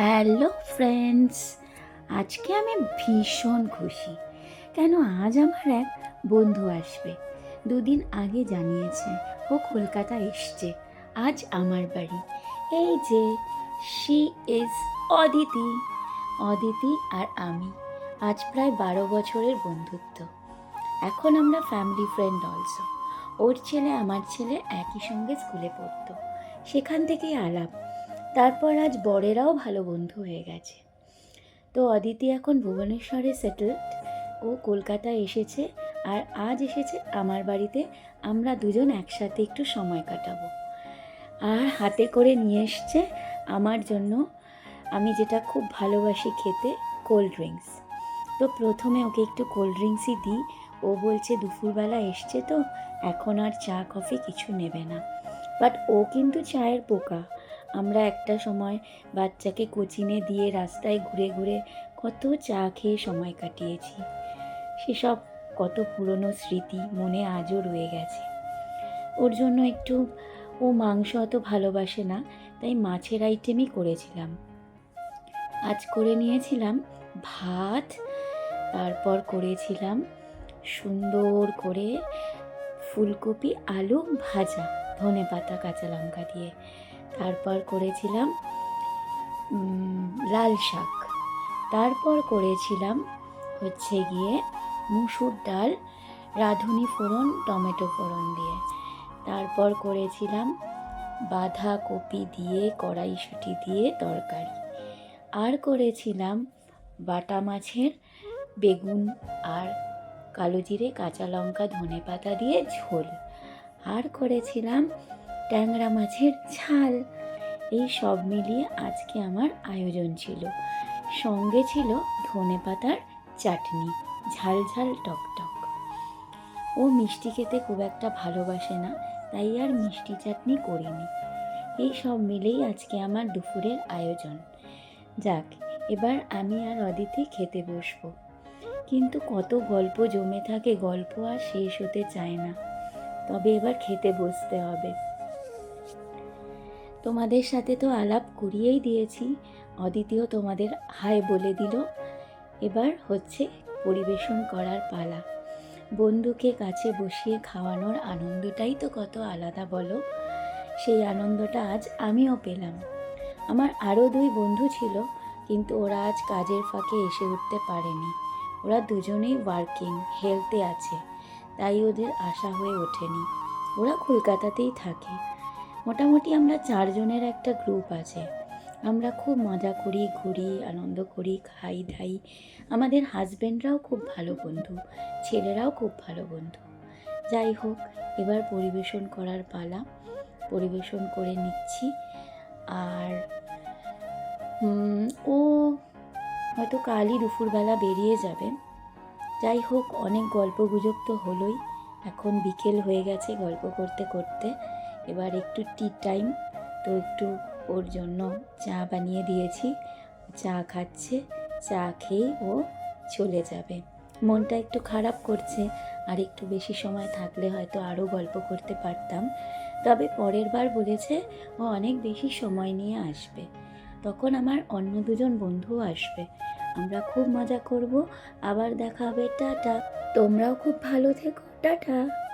Hello friends, আজকে আমি ভীষণ খুশি। কেন আজ আমার এক বন্ধু আসবে। দুদিন আগে জানিয়েছে, ও কলকাতা এসছে, আজ আমার বাড়ি। এই যে শি ইজ অদিতি। অদিতি আর আমি, আজ প্রায় বারো বছরের বন্ধুত্ব। এখন আমরা ফ্যামিলি ফ্রেন্ড অলসো ওর ছেলে, আমার ছেলে একই সঙ্গে স্কুলে পড়তো। সেখান থেকেই আলাপ। তারপর আজ বরেরাও ভালো বন্ধু হয়ে গেছে। তো অদিতি এখন ভুবনেশ্বরে সেটেলড ও কলকাতায় এসেছে আর আজ এসেছে আমার বাড়িতে, আমরা দুজন একসাথে একটু সময় কাটাবো। আর হাতে করে নিয়ে এসছে আমার জন্য, আমি যেটা খুব ভালোবাসি খেতে কোল্ড ড্রিঙ্কস তো প্রথমে ওকে একটু কোল্ড ড্রিঙ্কসই দিই, ও বলছে দুপুরবেলা এসছে তো, এখন আর চা কফি কিছু নেবে না। বাট ও কিন্তু চায়ের পোকা আমরা একটা সময় বাচ্চাকে কোচিনে দিয়ে রাস্তায় ঘুরে ঘুরে কত চা খেয়ে সময় কাটিয়েছি। সেসব কত পুরনো স্মৃতি মনে আজও রয়ে গেছে। ওর জন্য একটু, ও মাংস অত ভালোবাসে না, তাই মাছের আইটেমই করেছিলাম। আজ করে নিয়েছিলাম ভাত, তারপর করেছিলাম সুন্দর করে ফুলকপি আলু ভাজা। ধনে পাতা, কাঁচা লঙ্কা দিয়ে। তারপর করেছিলাম লাল শাক। তারপর করেছিলাম হচ্ছে গিয়ে মুসুর ডাল, রাঁধুনি ফোড়ন, টমেটো ফোড়ন দিয়ে। তারপর করেছিলাম বাঁধাকপি দিয়ে, কড়াইশুঁটি দিয়ে তরকারি। আর করেছিলাম বাটা মাছের বেগুন আর কালো জিরে, কাঁচা লঙ্কা, ধনে পাতা দিয়ে ঝোল। আর করেছিলাম ট্যাংরা মাছের ঝাল। এই সব মিলিয়ে আজকে আমার আয়োজন ছিল। সঙ্গে ছিল ধনে পাতার চাটনি, ঝাল ঝাল টক টক। ও মিষ্টি খেতে খুব একটা ভালোবাসে না, তাই আর মিষ্টি চাটনি করিনি। এই সব মিলেই আজকে আমার দুপুরের আয়োজন। যাক, এবার আমি আর অদিতি খেতে বসবো। কিন্তু কত গল্প জমে থাকে, গল্প আর শেষ হতে চায় না। তবে এবার খেতে বসতে হবে। তোমাদের সাথে তো আলাপ করিয়েই দিয়েছি, অদিতিও তোমাদের হাই বলে দিল। এবার হচ্ছে পরিবেশন করার পালা। বন্ধুকে কাছে বসিয়ে খাওয়ানোর আনন্দটাই তো কত আলাদা বলো। সেই আনন্দটা আজ আমিও পেলাম। আমার আরও দুই বন্ধু ছিল, কিন্তু ওরা আজ কাজের ফাঁকে এসে উঠতে পারেনি। ওরা দুজনেই ওয়ার্কিং হেলথে আছে। তাই ওদের আশা হয়ে ওঠেনি। ওরা কলকাতাতেই থাকে। মোটামুটি আমরা চারজনের একটা গ্রুপ আছে। আমরা খুব মজা করি, ঘুরি, আনন্দ করি, খাই, দাই। আমাদের হাজব্যান্ডরাও খুব ভালো বন্ধু, ছেলেরাও খুব ভালো বন্ধু। যাই হোক, এবার পরিবেশন করার পালা। পরিবেশন করে নিচ্ছি। আর ও হয়তো কালই দুপুরবেলা বেরিয়ে যাবে। যাই হোক, অনেক গল্প গুজব তো হলোই। এখন বিকেল হয়ে গেছে গল্প করতে করতে। এবার একটু টি টাইম, তো একটু ওর জন্য চা বানিয়ে দিয়েছি। চা খাচ্ছে, চা খেয়ে ও চলে যাবে। মনটা একটু খারাপ করছে, আর একটু বেশি সময় থাকলে হয়তো আরও গল্প করতে পারতাম। তবে পরের বার বলেছে, ও অনেক বেশি সময় নিয়ে আসবে। তখন আমার অন্য দুজন বন্ধুও আসবে। আমরা খুব মজা করব। আবার দেখা হবে। টাটা। তোমরাও খুব ভালো থেকো। টাটা।